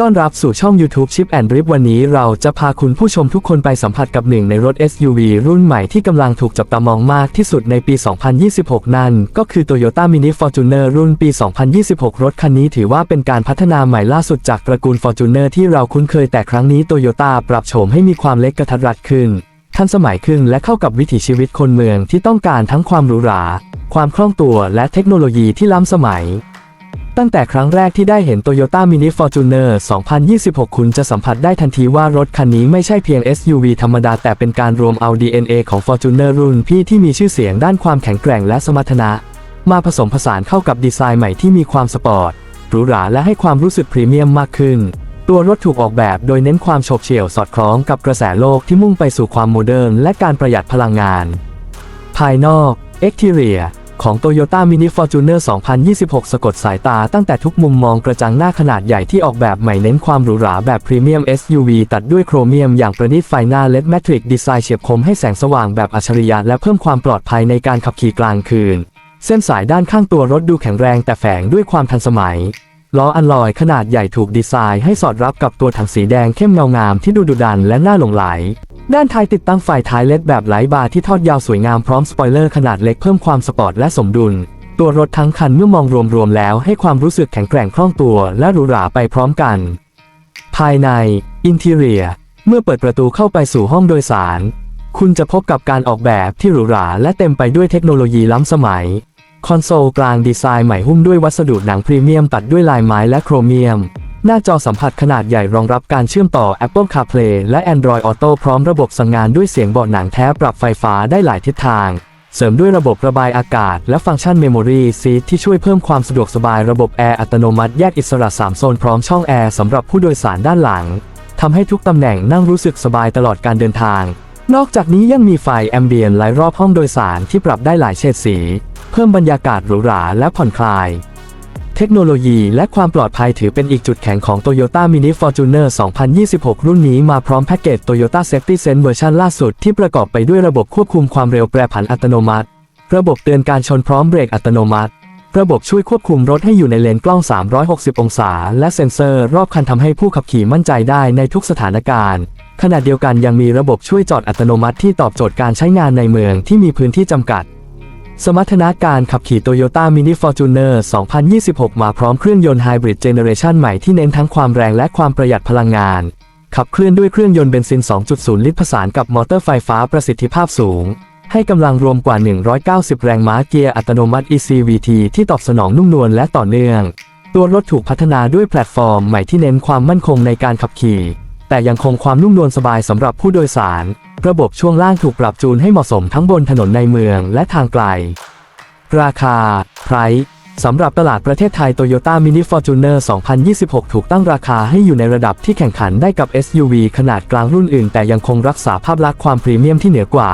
ต้อนรับสู่ช่อง YouTube Chip and Rip วันนี้เราจะพาคุณผู้ชมทุกคนไปสัมผัสกับหนึ่งในรถ SUV รุ่นใหม่ที่กำลังถูกจับตามองมากที่สุดในปี 2026 นั่น ก็คือ Toyota Mini Fortuner รุ่นปี 2026 รถคันนี้ถือว่าเป็นการพัฒนาใหม่ล่าสุดจากตระกูล Fortuner ที่เราคุ้นเคยแต่ครั้งนี้ Toyota ปรับโฉมให้มีความเล็กกระทัดรัดขึ้น ทันสมัยขึ้นและเข้ากับวิถีชีวิตคนเมืองที่ต้องการทั้งความหรูหรา ความคล่องตัวและเทคโนโลยีที่ล้ำสมัย ตั้งแต่ครั้งแรกที่ได้เห็น Toyota Mini Fortuner 2026 คุณจะสัมผัสได้ทันทีว่ารถคันนี้ไม่ใช่เพียง SUV ธรรมดา แต่เป็นการรวมเอา DNA ของ Fortuner รุ่นพี่ที่มีชื่อเสียงด้านความแข็งแกร่งและสมรรถนะ มาผสมผสานเข้ากับดีไซน์ใหม่ที่มีความสปอร์ตหรูหราและให้ความรู้สึกพรีเมียมมากขึ้น ตัวรถถูกออกแบบโดยเน้นความโฉบเฉี่ยวสอดคล้องกับกระแสโลกที่มุ่งไปสู่ความโมเดิร์นและการประหยัดพลังงาน ภายนอก Exterior ของ Toyota Mini Fortuner 2026 สะกดสายตาตั้งแต่ทุกมุมมองกระจังหน้าขนาดใหญ่ที่ออกแบบใหม่เน้นความหรูหราแบบพรีเมียม SUV ตัดด้วยโครเมียมอย่างประณีตไฟหน้า LED Matrix ดีไซน์เฉียบคมให้แสงสว่างแบบอัจฉริยะและเพิ่มความปลอดภัยในการขับขี่กลางคืน เส้นสายด้านข้างตัวรถดูแข็งแรงแต่แฝงด้วยความทันสมัยล้ออัลลอยขนาดใหญ่ถูกดีไซน์ให้สอดรับกับตัวถังสีแดงเข้มเงางามที่ดูดุดันและน่าหลงไหล ด้านท้ายติดตั้งไฟท้ายเล็ดแบบไหลบาร์ที่ทอดยาวสวยงามพร้อมสปอยเลอร์ขนาดเล็กเพิ่มความสปอร์ตและสมดุล ตัวรถทั้งคันเมื่อมองรวมๆแล้วให้ความรู้สึกแข็งแกร่งคล่องตัวและหรูหราไปพร้อมกัน ภายในอินทีเรียเมื่อเปิดประตูเข้าไปสู่ห้องโดยสาร คุณจะพบกับการออกแบบที่หรูหราและเต็มไปด้วยเทคโนโลยีล้ำสมัย คอนโซลกลางดีไซน์ใหม่หุ้มด้วยวัสดุหนังพรีเมียมตัดด้วยลายไม้และโครเมียม หน้าจอสัมผัสขนาดใหญ่รองรับการเชื่อมต่อ Apple CarPlay และ Android Auto พร้อมระบบสั่งงานด้วยเสียงเบาะหนังแท้ปรับไฟฟ้าได้หลายทิศทาง เสริมด้วยระบบระบายอากาศ และฟังก์ชัน Memory Seat ที่ช่วยเพิ่มความสะดวกสบายระบบแอร์อัตโนมัติแยกอิสระ 3 โซนพร้อมช่องแอร์สำหรับผู้โดยสารด้านหลังทำให้ทุกตำแหน่งนั่งรู้สึกสบายตลอดการเดินทาง นอกจากนี้ยังมีไฟแอมเบียนหลายรอบห้องโดยสารที่ปรับได้หลายเฉดสี เพิ่มบรรยากาศหรูหราและผ่อนคลาย ทคโนโลยีและความปลอดภัยถือเป็นอีกจุดแข็งของ Toyota Mini Fortuner 2026 รุ่นนี้มาพร้อมแพ็กเกจ Toyota Safety Sense เวอร์ชันล่าสุดที่ประกอบไปด้วยระบบควบคุมความเร็วแปรผันอัตโนมัติ ระบบเตือนการชนพร้อมเบรกอัตโนมัติ ระบบช่วยควบคุมรถให้อยู่ในเลนกล้อง 360 องศา และเซ็นเซอร์รอบคันทำให้ผู้ขับขี่มั่นใจได้ในทุกสถานการณ์ ขณะเดียวกันยังมีระบบช่วยจอดอัตโนมัติที่ตอบโจทย์การใช้งานในเมืองที่มีพื้นที่จำกัด สมรรถนะการขับขี่ Toyota Mini Fortuner 2026 มาพร้อมเครื่องยนต์ไฮบริดเจเนเรชันใหม่ที่เน้นทั้งความแรงและความประหยัดพลังงาน ขับเคลื่อนด้วยเครื่องยนต์เบนซิน 2.0 ลิตรผสานกับมอเตอร์ไฟฟ้าประสิทธิภาพสูง ให้กำลังรวมกว่า 190 แรงม้าเกียร์อัตโนมัติ ECVT ที่ตอบสนองนุ่มนวลและต่อเนื่อง ตัวรถถูกพัฒนาด้วยแพลตฟอร์มใหม่ที่เน้นความมั่นคงในการขับขี่ แต่ยังคงความนุ่มนวลสบายสำหรับผู้โดยสาร ระบบช่วงล่างถูกปรับจูนให้เหมาะสมทั้งบนถนนในเมืองและทางไกล ราคา Price สำหรับตลาดประเทศไทย Toyota Mini Fortuner 2026 ถูกตั้งราคาให้อยู่ในระดับที่แข่งขันได้กับ SUV ขนาดกลางรุ่นอื่น แต่ยังคงรักษาภาพลักษณ์ความพรีเมียมที่เหนือกว่า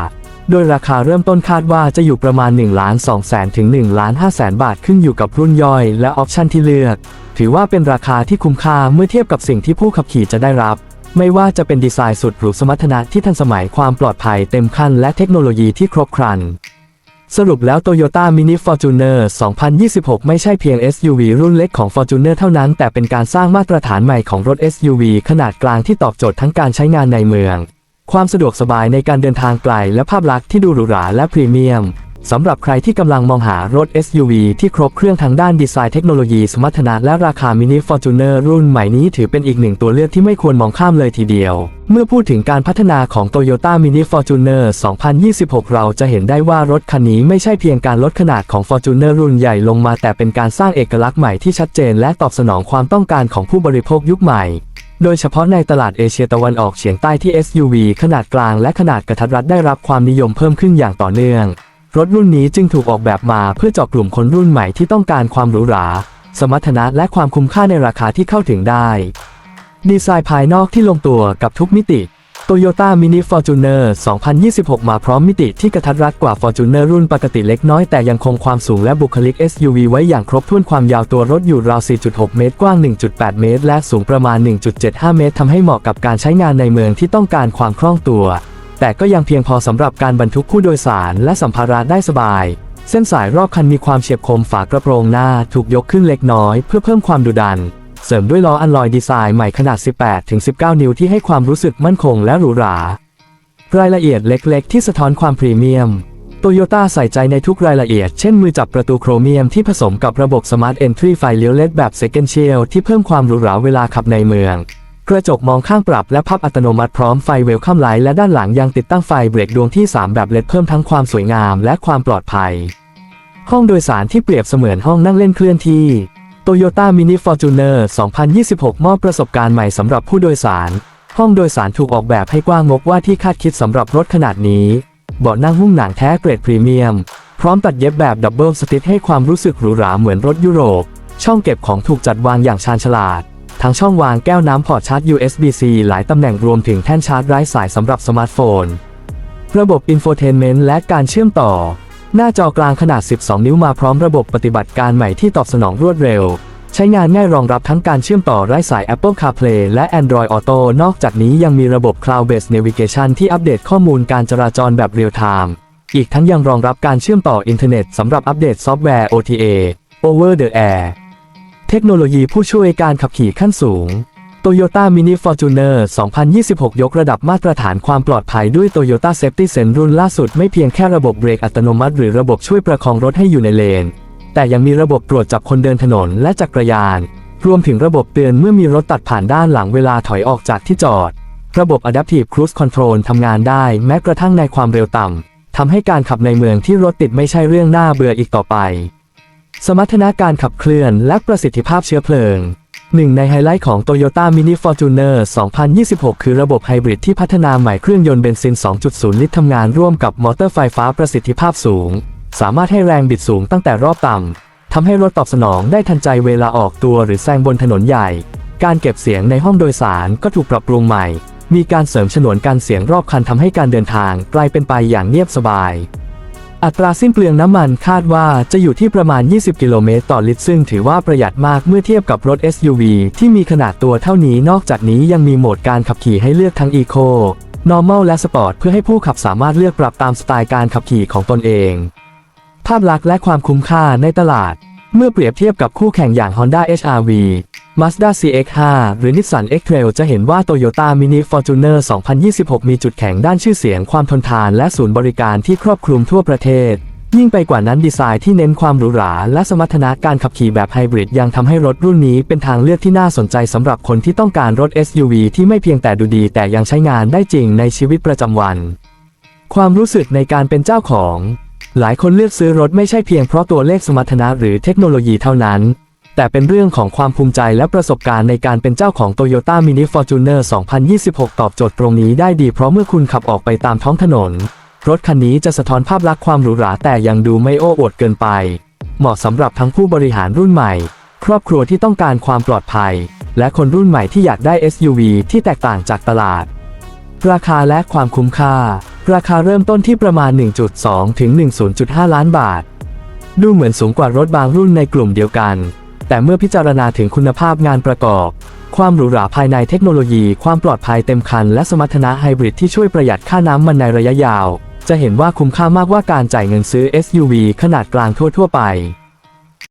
โดยราคาเริ่มต้นคาดว่าจะอยู่ประมาณ1ล้าน2แสนถึง1ล้าน5แสนบาทขึ้นอยู่กับรุ่นย่อยและออปชันที่เลือก ถือว่าเป็นราคาที่คุ้มค่าเมื่อเทียบกับสิ่งที่ผู้ขับขี่จะได้รับ ไม่ว่าจะเป็นดีไซน์สุดหรูสมรรถนะที่ทันสมัยความปลอดภัยเต็มขั้นและเทคโนโลยีที่ครบครัน สรุปแล้ว Toyota Mini Fortuner 2026 ไม่ใช่เพียง SUV รุ่นเล็กของ Fortuner เท่านั้น แต่เป็นการสร้างมาตรฐานใหม่ของรถ SUV ขนาดกลางที่ตอบโจทย์ทั้งการใช้งานในเมือง ความสะดวกสบายในการเดินทางไกลและภาพลักษณ์ที่ดูหรูหราและพรีเมียม สำหรับใครที่กำลังมองหารถ SUV ที่ครบเครื่องทางด้านดีไซน์เทคโนโลยีสมรรถนะและราคา Mini Fortuner รุ่นใหม่นี้ถือเป็นอีกหนึ่งตัวเลือกที่ไม่ควรมองข้ามเลยทีเดียว เมื่อพูดถึงการพัฒนาของ Toyota Mini Fortuner 2026 เราจะเห็นได้ว่ารถคันนี้ไม่ใช่เพียงการลดขนาดของ Fortuner รุ่นใหญ่ลงมาแต่เป็นการสร้างเอกลักษณ์ใหม่ที่ชัดเจนและตอบสนองความต้องการของผู้บริโภคยุคใหม่โดยเฉพาะในตลาดเอเชียตะวันออกเฉียงใต้ที่ SUV ขนาดกลางและขนาดกระทัดรัดได้รับความนิยมเพิ่มขึ้นอย่างต่อเนื่อง รถรุ่นนี้จึงถูกออกแบบมาเพื่อเจาะกลุ่มคนรุ่นใหม่ที่ต้องการความหรูหรา สมรรถนะและความคุ้มค่าในราคาที่เข้าถึงได้ ดีไซน์ภายนอกที่ลงตัวกับทุกมิติ Toyota Mini Fortuner 2026 มาพร้อมมิติที่กระทัดรัดกว่า Fortuner รุ่นปกติเล็กน้อยแต่ยังคงความสูงและบุคลิก SUV ไว้อย่างครบถ้วนความยาวตัวรถอยู่ราว 4.6 เมตร กว้าง 1.8 เมตร และสูงประมาณ 1.75 เมตรทำให้เหมาะกับการใช้งานในเมืองที่ต้องการความคล่องตัว แต่ก็ยังเพียงพอสำหรับการบรรทุกผู้โดยสารและสัมภาระได้สบาย เส้นสายรอบคันมีความเฉียบคมฝากระโปรงหน้าถูกยกขึ้นเล็กน้อยเพื่อเพิ่มความดุดัน เสริมด้วยล้ออัลลอยดีไซน์ใหม่ขนาด 18-19 นิ้วที่ให้ความรู้สึกมั่นคงและหรูหรารายละเอียดเล็กๆ ที่สะท้อนความพรีเมียม โตโยต้าใส่ใจในทุกรายละเอียด เช่นมือจับประตูโครเมียมที่ผสมกับระบบสมาร์ทเอนทรีไฟเลี้ยวเล็ดแบบ Second s h i e l ที่เพิ่มความหรูหราเวลาขับในเมือง กระจกมองข้างปรับและพับอัตโนมัติพร้อมไฟเวลคัมไลท์และด้านหลังยังติดตั้งไฟเบรกดวงที่ 3 แบบเลดเพิ่มทั้งความสวยงามและความปลอดภัย ห้องโดยสารที่เปรียบเสมือนห้องนั่งเล่นเคลื่อนที่ Toyota Mini Fortuner 2026 มอบประสบการณ์ใหม่สำหรับผู้โดยสาร ห้องโดยสารถูกออกแบบให้กว้างงกว่าที่คาดคิดสำหรับรถขนาดนี้ เบาะนั่งหุ้มหนังแท้เกรดพรีเมียม พร้อมตัดเย็บแบบดับเบิลสติทให้ความรู้สึกหรูหราเหมือนรถยุโรป ช่องเก็บของถูกจัดวางอย่างชาญฉลาด ทั้งช่องวางแก้วน้ำพอร์ตชาร์จ USB-C หลายตำแหน่งรวมถึงแท่นชาร์จไร้สายสำหรับสมาร์ทโฟน ระบบอินโฟเทนเมนต์และการเชื่อมต่อ หน้าจอกลางขนาด 12 นิ้วมาพร้อมระบบปฏิบัติการใหม่ที่ตอบสนองรวดเร็ว ใช้งานง่ายรองรับทั้งการเชื่อมต่อไร้สาย Apple CarPlay และ Android Auto นอกจากนี้ยังมีระบบ Cloud-based Navigation ที่อัปเดตข้อมูลการจราจรแบบเรียลไทม์อีกทั้งยังรองรับการเชื่อมต่ออินเทอร์เน็ตสำหรับอัปเดตซอฟต์แวร์ OTA Over the Air เทคโนโลยีผู้ช่วยการขับขี่ขั้นสูง Toyota Mini Fortuner 2026 ยกระดับมาตรฐานความปลอดภัยด้วย Toyota Safety Sense รุ่นล่าสุดไม่เพียงแค่ระบบเบรกอัตโนมัติ หรือระบบช่วยประคองรถให้อยู่ในเลน แต่ยังมีระบบตรวจจับคนเดินถนนและจักรยาน รวมถึงระบบเตือนเมื่อมีรถตัดผ่านด้านหลังเวลาถอยออกจากที่จอด ระบบ Adaptive Cruise Control ทำงานได้แม้กระทั่งในความเร็วต่ำทำให้การขับในเมืองที่รถติดไม่ใช่เรื่องน่าเบื่ออีกต่อไป สมรรถนะการขับเคลื่อนและประสิทธิภาพเชื้อเพลิงหนึ่งในไฮไลท์ของ Toyota Mini Fortuner 2026 คือระบบไฮบริดที่พัฒนาใหม่เครื่องยนต์เบนซิน 2.0 ลิตรทำงานร่วมกับมอเตอร์ไฟฟ้าประสิทธิภาพสูง สามารถให้แรงบิดสูงตั้งแต่รอบต่ำทำให้รถตอบสนองได้ทันใจเวลาออกตัวหรือแซงบนถนนใหญ่ การเก็บเสียงในห้องโดยสารก็ถูกปรับปรุงใหม่ มีการเสริมฉนวนกันเสียงรอบคันทำให้การเดินทางกลายเป็นไปอย่างเงียบสบาย อัตราสิ้นเปลืองน้ำมันคาดว่าจะอยู่ที่ประมาณ 20 กิโลเมตรต่อลิตร ซึ่งถือว่าประหยัดมากเมื่อเทียบกับรถ SUV ที่มีขนาดตัวเท่านี้นอกจากนี้ยังมีโหมดการขับขี่ให้เลือกทั้ง Eco Normal และ Sport เพื่อให้ผู้ขับสามารถเลือกปรับตามสไตล์การขับขี่ของตนเอง ภาพลักษณ์และความคุ้มค่าในตลาด เมื่อเปรียบเทียบกับคู่แข่งอย่าง Honda HR-V Mazda CX-5 หรือ Nissan X-Trail จะเห็นว่า Toyota Mini Fortuner 2026 มีจุดแข็งด้านชื่อเสียงความทนทานและศูนย์บริการที่ครอบคลุมทั่วประเทศ ยิ่งไปกว่านั้นดีไซน์ที่เน้นความหรูหราและสมรรถนะการขับขี่แบบไฮบริดยังทำให้รถรุ่นนี้เป็นทางเลือกที่น่าสนใจสำหรับคนที่ต้องการรถ SUV ที่ไม่เพียงแต่ดูดี แต่ยังใช้งานได้จริงในชีวิตประจำวัน ความรู้สึกในการเป็นเจ้าของ หลายคนเลือกซื้อรถไม่ใช่เพียงเพราะตัวเลขสมรรถนะหรือเทคโนโลยีเท่านั้น แต่เป็นเรื่องของความภูมิใจและประสบการณ์ในการเป็นเจ้าของ Toyota Mini Fortuner 2026 ตอบโจทย์ตรงนี้ได้ดีเพราะเมื่อคุณขับออกไปตามท้องถนน รถคันนี้จะสะท้อนภาพลักษณ์ความหรูหราแต่ยังดูไม่โอ้อวดเกินไป เหมาะสำหรับทั้งผู้บริหารรุ่นใหม่ ครอบครัวที่ต้องการความปลอดภัย และคนรุ่นใหม่ที่อยากได้ SUV ที่แตกต่างจากตลาด ราคาและความคุ้มค่า ราคาเริ่มต้นที่ประมาณ 1.2 ถึง 10.5 ล้านบาท ดูเหมือนสูงกว่ารถบางรุ่นในกลุ่มเดียวกัน แต่เมื่อพิจารณาถึงคุณภาพงานประกอบ ความหรูหราภายในเทคโนโลยี ความปลอดภัยเต็มคัน และสมรรถนะไฮบริดที่ช่วยประหยัดค่าน้ำมันในระยะยาว จะเห็นว่าคุ้มค่ามากกว่าการจ่ายเงินซื้อ SUV ขนาดกลางทั่วๆไป